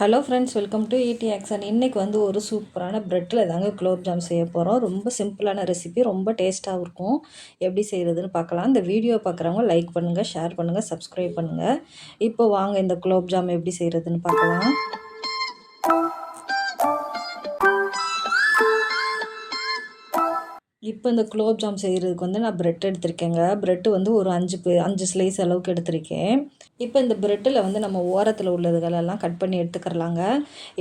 Hello friends welcome to ED action இன்றைக்கி வந்து ஒரு சூப்பரான ப்ரெட்டில் தாங்க குலோப் ஜாம் செய்ய போகிறோம் ரொம்ப சிம்பிளான ரெசிபி ரொம்ப டேஸ்ட்டாகவும் இருக்கும். எப்படி செய்கிறதுன்னு பார்க்கலாம். இந்த வீடியோ பார்க்குறவங்க லைக் பண்ணுங்கள் ஷேர் பண்ணுங்கள் சப்ஸ்கிரைப் பண்ணுங்கள் இப்போ வாங்க இந்த குலோப் ஜாம் எப்படி செய்கிறதுன்னு பார்க்கலாம். இப்போ இந்த குலோப் ஜாம் செய்கிறதுக்கு வந்து நான் ப்ரெட் எடுத்திருக்கேங்க. ப்ரெட்டு வந்து ஒரு அஞ்சு அஞ்சு ஸ்லைஸ் அளவுக்கு எடுத்திருக்கேன். இப்போ இந்த ப்ரெட்டில் வந்து நம்ம ஓரத்தில் உள்ளதுகளெல்லாம் கட் பண்ணி எடுத்துக்கிறலாங்க.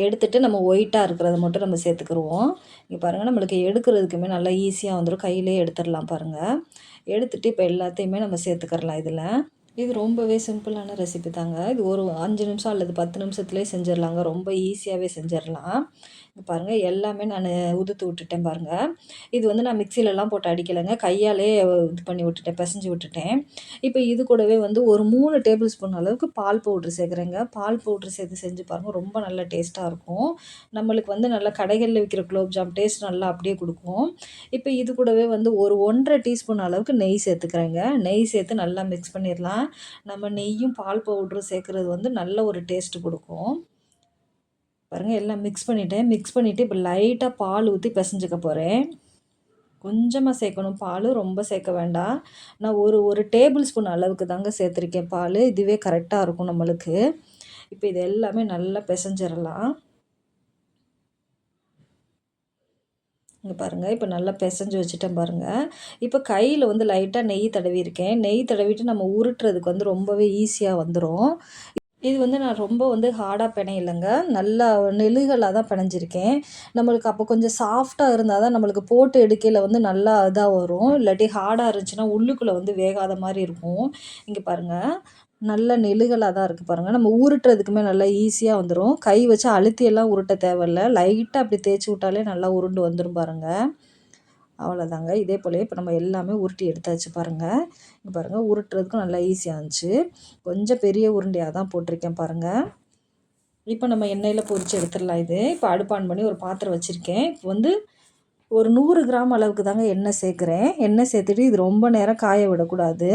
எடுத்துகிட்டு நம்ம ஒயிட்டாக இருக்கிறத மட்டும் நம்ம சேர்த்துக்கிருவோம். இங்கே பாருங்கள் நம்மளுக்கு எடுக்கிறதுக்குமே நல்லா ஈஸியாக வந்துடும் கையிலே எடுத்துடலாம் பாருங்கள் எடுத்துகிட்டு இப்போ எல்லாத்தையுமே நம்ம சேர்த்துக்கிறலாம் இதில். இது ரொம்பவே சிம்பிளான ரெசிபி தாங்க. இது ஒரு அஞ்சு நிமிஷம் அல்லது பத்து நிமிஷத்துலேயே செஞ்சிடலாங்க ரொம்ப ஈஸியாகவே செஞ்சிடலாம் பாருங்கள் எல்லாமே நான் உதுத்து விட்டுட்டேன் பாருங்கள் இது வந்து நான் மிக்சிலெலாம் போட்டு அடிக்கலைங்க. கையாலே இது பண்ணி விட்டுட்டேன் பிசைஞ்சு விட்டுட்டேன். இப்போ இது கூடவே வந்து ஒரு மூணு டேபிள் ஸ்பூன் அளவுக்கு பால் பவுட்ரு சேர்க்குறேங்க. பால் பவுட்ரு சேர்த்து செஞ்சு பாருங்கள் ரொம்ப நல்லா டேஸ்ட்டாக இருக்கும். நம்மளுக்கு வந்து நல்லா கடைகளில் விற்கிற குலோப்ஜாம் டேஸ்ட் நல்லா அப்படியே கொடுக்கும். இப்போ இது கூடவே வந்து ஒரு ஒன்றரை டீஸ்பூன் அளவுக்கு நெய் சேர்த்துக்கிறேங்க. நெய் சேர்த்து நல்லா மிக்ஸ் பண்ணிடலாம் நம்ம நெய்யும் பால் பவுட்ரும் சேர்க்குறது வந்து நல்ல ஒரு டேஸ்ட்டு கொடுக்கும். பாருங்கள் எல்லாம் மிக்ஸ் பண்ணிவிட்டேன் மிக்ஸ் பண்ணிவிட்டு இப்போ லைட்டாக பால் ஊற்றி பிசைஞ்சிக்க போகிறேன் கொஞ்சமாக சேர்க்கணும். பால் ரொம்ப சேர்க்க வேண்டாம். நான் ஒரு ஒரு டேபிள் ஸ்பூன் அளவுக்கு தாங்க சேர்த்துருக்கேன் பால். இதுவே கரெக்டாக இருக்கும் நம்மளுக்கு. இப்போ இது எல்லாமே நல்லா பிசைஞ்சிடலாம் இங்கே பாருங்கள் இப்போ நல்லா பிசைஞ்சு வச்சுட்டேன் பாருங்கள் இப்போ கையில் வந்து லைட்டாக நெய் தடவியிருக்கேன். நெய் தடவிட்டு நம்ம உருட்டுறதுக்கு வந்து ரொம்பவே ஈஸியாக வந்துடும் இது வந்து நான் ரொம்ப வந்து ஹார்டாக பிணையில்லைங்க நல்லா நெழுகலாக தான் பிணைஞ்சிருக்கேன் நம்மளுக்கு அப்போ கொஞ்சம் சாஃப்டாக இருந்தால் தான் நம்மளுக்கு போட்டு எடுக்கையில் வந்து நல்லா இதாக வரும். இல்லாட்டி ஹார்டாக இருந்துச்சுன்னா உள்ளுக்குள்ளே வந்து வேகாத மாதிரி இருக்கும். இங்கே பாருங்கள் நல்ல நெழுகலாக தான் இருக்குது பாருங்கள் நம்ம உருட்டுறதுக்குமே நல்லா ஈஸியாக வந்துடும் கை வச்சு அழுத்தியெல்லாம் உருட்ட தேவையில்ல. லைட்டாக அப்படி தேய்ச்சி விட்டாலே நல்லா உருண்டு வந்துடும் பாருங்கள் அவ்வளோதாங்க இதே போலவே இப்போ நம்ம எல்லாமே உருட்டி எடுத்தாச்சு பாருங்கள் இப்போ பாருங்கள் உருட்டுறதுக்கும் நல்லா ஈஸியாக இருந்துச்சு. கொஞ்சம் பெரிய உருண்டையாக தான் போட்டிருக்கேன் பாருங்கள் இப்போ நம்ம எண்ணெயில் பொரித்து எடுத்துடலாம் இது. இப்போ அடுப்பான் பண்ணி ஒரு பாத்திரம் வச்சுருக்கேன். இப்போ வந்து ஒரு நூறு கிராம் அளவுக்கு தாங்க எண்ணெய் சேர்க்குறேன். எண்ணெய் சேர்த்துட்டு இது ரொம்ப நேரம் காய விடக்கூடாது.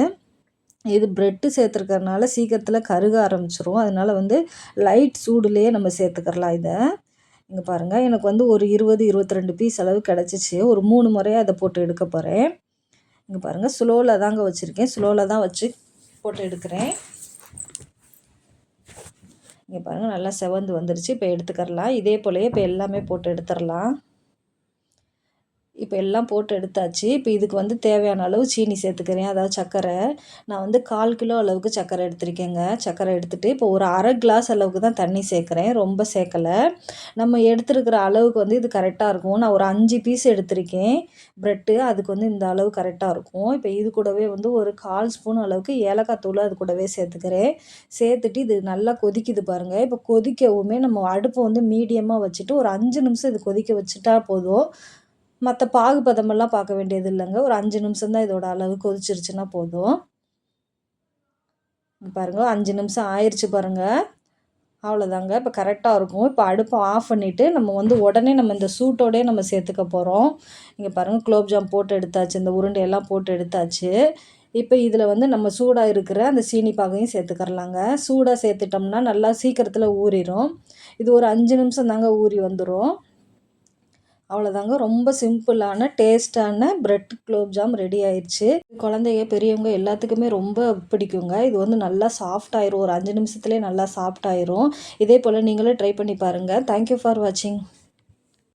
இது ப்ரெட்டு சேர்த்துருக்கறனால சீக்கிரத்தில் கருக ஆரம்பிச்சிரும். அதனால் வந்து லைட் சூடுலேயே நம்ம சேர்த்துக்கிறலாம் இதை. இங்கே பாருங்கள் எனக்கு வந்து ஒரு இருபது இருபத்தி ரெண்டு பீஸ் அளவு கிடச்சிச்சு. ஒரு மூணு முறையாக அதை போட்டு எடுக்க போகிறேன் இங்கே பாருங்கள் ஸ்லோவில் தாங்க வச்சுருக்கேன். ஸ்லோவில் தான் வச்சு போட்டு எடுக்கிறேன். இங்கே பாருங்கள் நல்லா செவந்து வந்துருச்சு. இப்போ எடுத்துக்கிறலாம். இதே போலயே இப்போ எல்லாமே போட்டு எடுத்துடலாம். இப்போ எல்லாம் போட்டு எடுத்தாச்சு. இப்போ இதுக்கு வந்து தேவையான அளவு சீனி சேர்த்துக்கிறேன். அதாவது சர்க்கரை நான் வந்து கால் கிலோ அளவுக்கு சர்க்கரை எடுத்திருக்கேங்க. சர்க்கரை எடுத்துகிட்டு இப்போ ஒரு அரை கிளாஸ் அளவுக்கு தான் தண்ணி சேர்க்குறேன். ரொம்ப சேர்க்கலை. நம்ம எடுத்துருக்கிற அளவுக்கு வந்து இது கரெக்டாக இருக்கும். நான் ஒரு அஞ்சு பீஸ் எடுத்திருக்கேன். ப்ரெட்டு அதுக்கு வந்து இந்த அளவு கரெக்டாக இருக்கும். இப்போ இது கூடவே வந்து ஒரு கால் ஸ்பூன் அளவுக்கு ஏலக்காய் தூள் அது கூடவே சேர்த்துக்கிறேன். சேர்த்துட்டு இது நல்லா கொதிக்குது பாருங்கள் இப்போ கொதிக்கவுமே நம்ம அடுப்பை வந்து மீடியமாக வச்சுட்டு ஒரு அஞ்சு நிமிஷம் இது கொதிக்க வச்சுட்டா போதும். மற்ற பாகு பதமெல்லாம் பார்க்க வேண்டியது இல்லைங்க. ஒரு அஞ்சு நிமிஷம் தான் இதோட அளவு கொதிச்சிருச்சுன்னா போதும். பாருங்கள் அஞ்சு நிமிஷம் ஆயிடுச்சு பாருங்கள் அவ்வளோதாங்க இப்போ கரெக்டாக இருக்கும். இப்போ அடுப்பை ஆஃப் பண்ணிவிட்டு நம்ம வந்து உடனே நம்ம இந்த சூட்டோடே நம்ம சேர்த்துக்க போகிறோம் இங்கே பாருங்கள் குலோப்ஜாம் போட்டு எடுத்தாச்சு. இந்த உருண்டையெல்லாம் போட்டு எடுத்தாச்சு. இப்போ இதில் வந்து நம்ம சூடாக இருக்கிற அந்த சீனி பாகையும் சேர்த்துக்கரலாங்க சூடாக சேர்த்துட்டோம்னா நல்லா சீக்கிரத்தில் ஊறிடும் இது ஒரு அஞ்சு நிமிஷம் தாங்க ஊறி வந்துடும் அவ்வளோதாங்க ரொம்ப சிம்பிளான டேஸ்ட்டான ப்ரெட் குலோப்ஜாம் ரெடி ஆயிடுச்சு குழந்தைங்க பெரியவங்க எல்லாத்துக்குமே ரொம்ப பிடிக்குங்க. இது வந்து நல்லா சாஃப்ட் ஆயிரும். ஒரு அஞ்சு நிமிஷத்துலேயே நல்லா சாஃப்ட் ஆயிரும். இதே போல் நீங்களும் ட்ரை பண்ணி பாருங்கள் தேங்க்யூ ஃபார் வாட்சிங்